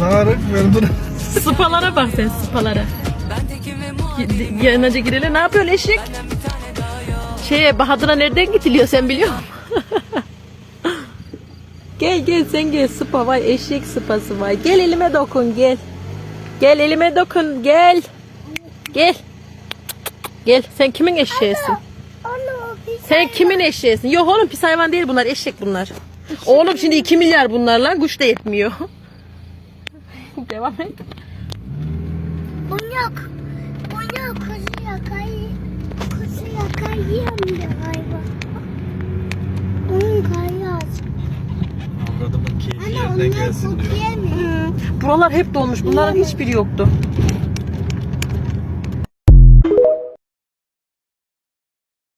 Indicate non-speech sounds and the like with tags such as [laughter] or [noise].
Sıfır. Sıpalara bak sen sıpalara. Y- Yanıca girele ne yapıyor eşek? Şeye Bahadır'a nereden gidiliyor sen biliyor musun? [laughs] gel gel sen gel sıpa vay eşek sıpası vay. Gel elime dokun gel. Gel elime dokun gel. Gel. Gel sen kimin eşeğisin? Bir Sen kimin eşeğisin? Yok oğlum pis hayvan değil bunlar eşek bunlar. Oğlum şimdi 2 milyar bunlar lan kuş da yetmiyor. [laughs] Devam et. Bunyak. Bunyak kuzu yakayı. Kuzu yakayı hayvan. Onun karnı aç. Avradımın keyfi Anne yerine onlar gelsin diyor. Buralar hep dolmuş. Bunların hiçbiri yoktu.